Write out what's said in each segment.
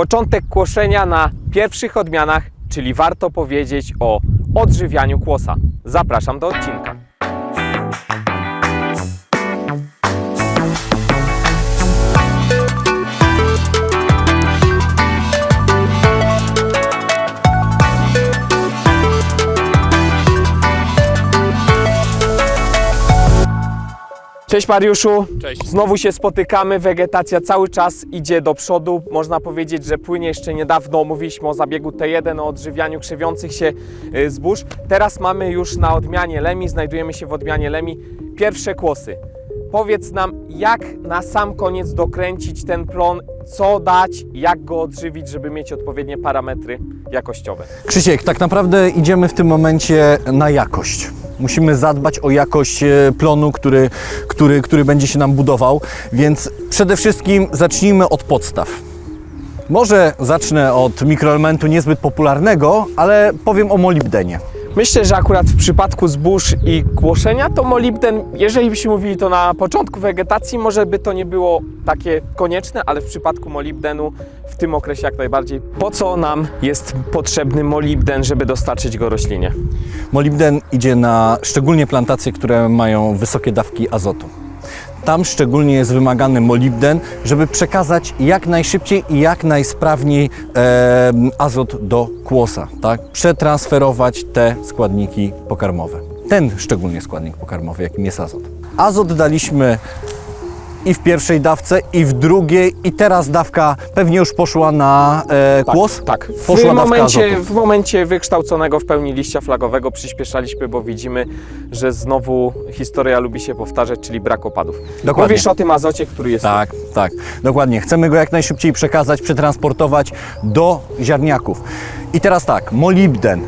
Początek kłoszenia na pierwszych odmianach, czyli warto powiedzieć o odżywianiu kłosa. Zapraszam do odcinka. Cześć Mariuszu. Cześć. Znowu się spotykamy. Wegetacja cały czas idzie do przodu. Można powiedzieć, że płynie jeszcze niedawno. Mówiliśmy o zabiegu T1, o odżywianiu krzewiących się y, zbóż. Teraz mamy już na odmianie Lemi, znajdujemy się w odmianie Lemi, pierwsze kłosy. Powiedz nam, jak na sam koniec dokręcić ten plon, co dać, jak go odżywić, żeby mieć odpowiednie parametry jakościowe. Krzysiek, tak naprawdę idziemy w tym momencie na jakość. Musimy zadbać o jakość e, plonu, który, który, który będzie się nam budował, więc przede wszystkim zacznijmy od podstaw. Może zacznę od mikroelementu niezbyt popularnego, ale powiem o molibdenie. Myślę, że akurat w przypadku zbóż i kłoszenia to molibden, jeżeli byśmy mówili to na początku wegetacji, może by to nie było takie konieczne, ale w przypadku molibdenu w tym okresie jak najbardziej. Po co nam jest potrzebny molibden, żeby dostarczyć go roślinie? Molibden idzie na szczególnie plantacje, które mają wysokie dawki azotu. Tam szczególnie jest wymagany molibden, żeby przekazać jak najszybciej i jak najsprawniej e, azot do kłosa, tak? Przetransferować te składniki pokarmowe. Ten szczególnie składnik pokarmowy, jakim jest azot. Azot daliśmy i w pierwszej dawce, i w drugiej, i teraz dawka pewnie już poszła na e, kłos. Tak, w Poszła dawka momencie, azotu. w momencie wykształconego w pełni liścia flagowego przyspieszaliśmy, bo widzimy, że znowu historia lubi się powtarzać, czyli brak opadów. Dokładnie. Mówisz o tym azocie, który jest Tak, tak, dokładnie. Chcemy go jak najszybciej przekazać, przetransportować do ziarniaków. I teraz tak, molibden.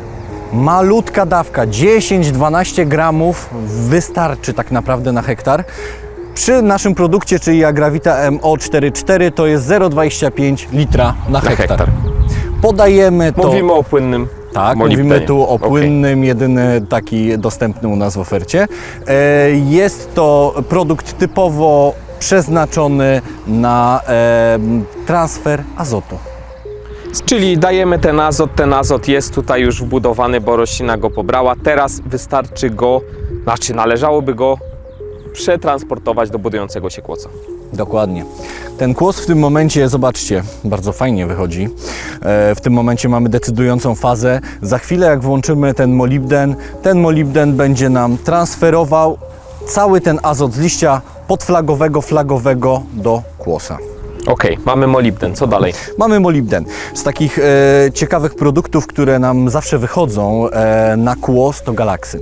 Malutka dawka, 10-12 gramów wystarczy tak naprawdę na hektar. Przy naszym produkcie, czyli Agravita MO44 to jest 0,25 litra na hektar. hektar. Podajemy to... Mówimy o płynnym Tak, molibdenie. mówimy tu o płynnym, jedyny taki dostępny u nas w ofercie. E, Jest to produkt typowo przeznaczony na e, transfer azotu. Czyli dajemy ten azot, ten azot jest tutaj już wbudowany, bo roślina go pobrała. Teraz wystarczy go, znaczy należałoby go przetransportować do budującego się kłoca. Dokładnie. Ten kłos w tym momencie, zobaczcie, bardzo fajnie wychodzi. E, W tym momencie mamy decydującą fazę. Za chwilę, jak włączymy ten molibden, ten molibden będzie nam transferował cały ten azot z liścia podflagowego, flagowego do kłosa. Okej, mamy molibden, co dalej? Mamy molibden. Z takich e, ciekawych produktów, które nam zawsze wychodzą e, na kłos, to galaksy.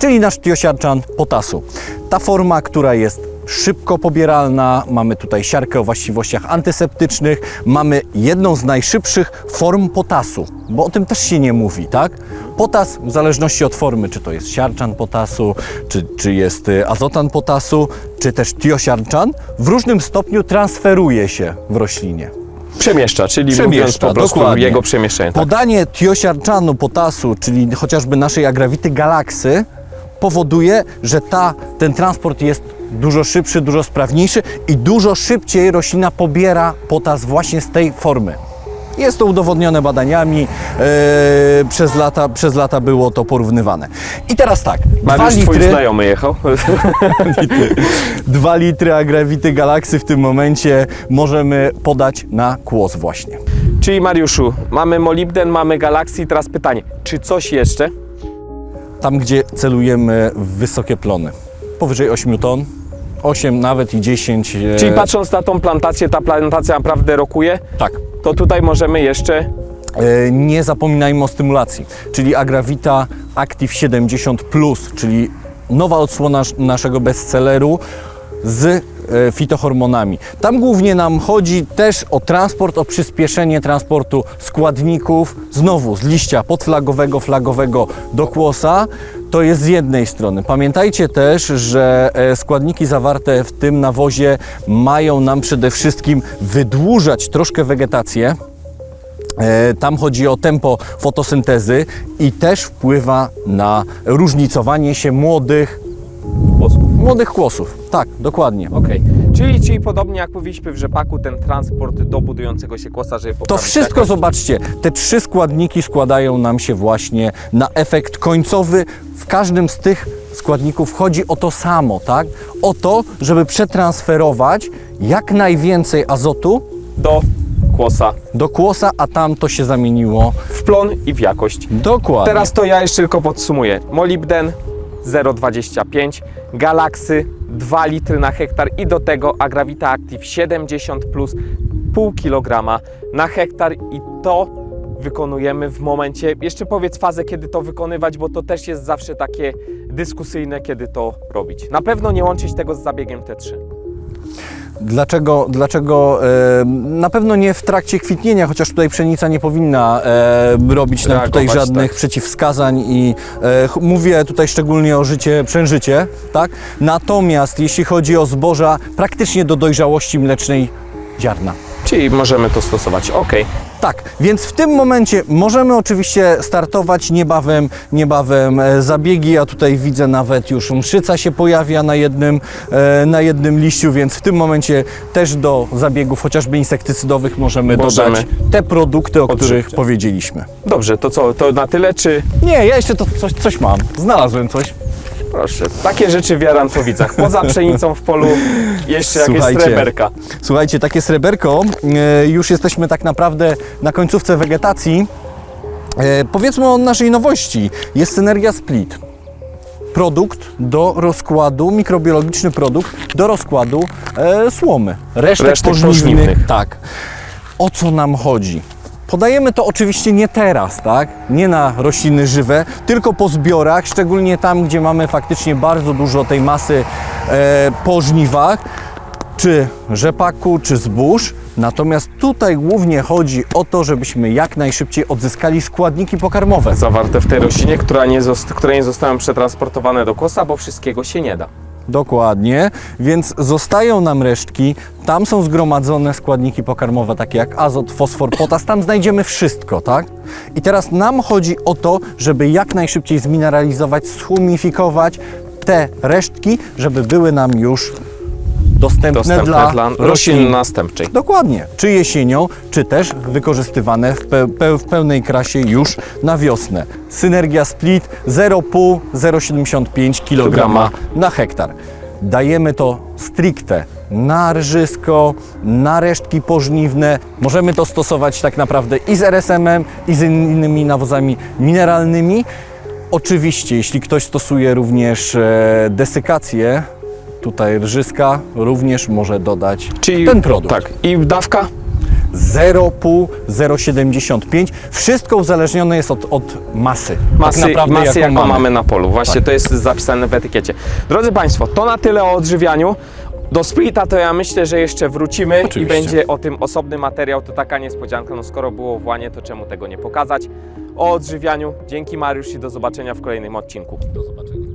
Czyli nasz tiosiarczan potasu. Ta forma, która jest szybko pobieralna, mamy tutaj siarkę o właściwościach antyseptycznych, mamy jedną z najszybszych form potasu, bo o tym też się nie mówi, tak? Potas w zależności od formy, czy to jest siarczan potasu, czy, czy jest y, azotan potasu, czy też tiosiarczan, w różnym stopniu transferuje się w roślinie. Przemieszcza, czyli Przemieszcza, po prostu dokładnie. jego przemieszczenie. Tak. Podanie tiosiarczanu potasu, czyli chociażby naszej agrawity galaksy, powoduje, że ta, ten transport jest dużo szybszy, dużo sprawniejszy i dużo szybciej roślina pobiera potas właśnie z tej formy. Jest to udowodnione badaniami, e, przez, lata, przez lata było to porównywane. I teraz tak, dwa Mariusz, twój litry, znajomy jechał. dwa litry agrawity galaksy w tym momencie możemy podać na kłos właśnie. Czyli Mariuszu, mamy molibden, mamy galaksy. Teraz pytanie, czy coś jeszcze? Tam gdzie celujemy w wysokie plony. Powyżej 8 ton, 8 nawet i 10. e, Czyli patrząc na tą plantację, ta plantacja naprawdę rokuje, Tak. to tutaj możemy jeszcze E, Nie zapominajmy o stymulacji, czyli Agravita Active 70, czyli nowa odsłona nasz- naszego bestselleru z fitohormonami. Tam głównie nam chodzi też o transport, o przyspieszenie transportu składników, znowu z liścia podflagowego, flagowego do kłosa. To jest z jednej strony. Pamiętajcie też, że e, składniki zawarte w tym nawozie mają nam przede wszystkim wydłużać troszkę wegetację. E, Tam chodzi o tempo fotosyntezy i też wpływa na różnicowanie się młodych. Młodych kłosów. Tak, dokładnie. Okej. Czyli, czyli podobnie jak mówiliśmy w rzepaku, ten transport do budującego się kłosa, żeby To poprawić wszystko, jakość. zobaczcie, te trzy składniki składają nam się właśnie na efekt końcowy. W każdym z tych składników chodzi o to samo, tak? O to, żeby przetransferować jak najwięcej azotu do kłosa do kłosa, a tam to się zamieniło w plon i w jakość. dokładnie. Teraz to ja jeszcze tylko podsumuję. Molibden 0,25, Galaxy 2 litry na hektar i do tego Agravita Active 70 plus pół kilograma na hektar i to wykonujemy w momencie, jeszcze powiedz fazę, kiedy to wykonywać, bo to też jest zawsze takie dyskusyjne, kiedy to robić. Na pewno nie łączyć tego z zabiegiem T3. Dlaczego, dlaczego e, na pewno nie w trakcie kwitnienia, chociaż tutaj pszenica nie powinna e, robić nam tutaj Reagować, żadnych tak. przeciwwskazań i e, mówię tutaj szczególnie o życie, przężycie, tak? Natomiast jeśli chodzi o zboża, praktycznie do dojrzałości mlecznej ziarna. Czyli możemy to stosować. Ok. Tak, więc w tym momencie możemy oczywiście startować niebawem, niebawem e, zabiegi. Ja tutaj widzę nawet już mszyca się pojawia na jednym, e, na jednym liściu, więc w tym momencie też do zabiegów chociażby insektycydowych możemy, Możemy. dodać te produkty, o których powiedzieliśmy. Dobrze, to co? To na tyle, czy Nie, ja jeszcze to coś, coś mam. Znalazłem coś. Proszę? Takie rzeczy w Jaranowicach. Poza pszenicą w polu jeszcze jakieś Słuchajcie. sreberka. Słuchajcie, takie sreberko, e, już jesteśmy tak naprawdę na końcówce wegetacji. E, powiedzmy o naszej nowości. Jest Synergia Split. Produkt do rozkładu, mikrobiologiczny produkt do rozkładu e, słomy. Resztek, Resztek pożniwnych. pożniwnych. Tak. O co nam chodzi? Podajemy to oczywiście nie teraz, tak? Nie na rośliny żywe, tylko po zbiorach, szczególnie tam, gdzie mamy faktycznie bardzo dużo tej masy e, po żniwach czy rzepaku, czy zbóż. Natomiast tutaj głównie chodzi o to, żebyśmy jak najszybciej odzyskali składniki pokarmowe. Zawarte w tej roślinie, która nie które nie zostały przetransportowane do kłosa, bo wszystkiego się nie da. Dokładnie, więc zostają nam resztki, tam są zgromadzone składniki pokarmowe takie jak azot, fosfor, potas, tam znajdziemy wszystko, tak? I teraz nam chodzi o to, żeby jak najszybciej zmineralizować, schumifikować te resztki, żeby były nam już dostępne, Dostępne dla, dla roślin następczej. Dokładnie. Czy jesienią, czy też wykorzystywane w, pe pe w pełnej krasie już na wiosnę. Synergia Split 0,5 0,75 kg na hektar. Dajemy to stricte na rżysko, na resztki pożniwne. Możemy to stosować tak naprawdę i z RSM-em, i z innymi nawozami mineralnymi. Oczywiście, jeśli ktoś stosuje również e, desykację, tutaj rżyska, również może dodać Czyli ten produkt. Tak. I dawka? 0,5, 0,75. Wszystko uzależnione jest od, od masy. Masy, tak naprawdę, masy jaką, mamy. mamy. na polu. Właśnie Tak. to jest zapisane w etykiecie. Drodzy Państwo, to na tyle o odżywianiu. Do splita to ja myślę, że jeszcze wrócimy Oczywiście. i będzie o tym osobny materiał. To taka niespodzianka, no skoro było w łanie, to czemu tego nie pokazać? O odżywianiu. Dzięki Mariusz i do zobaczenia w kolejnym odcinku. Do zobaczenia.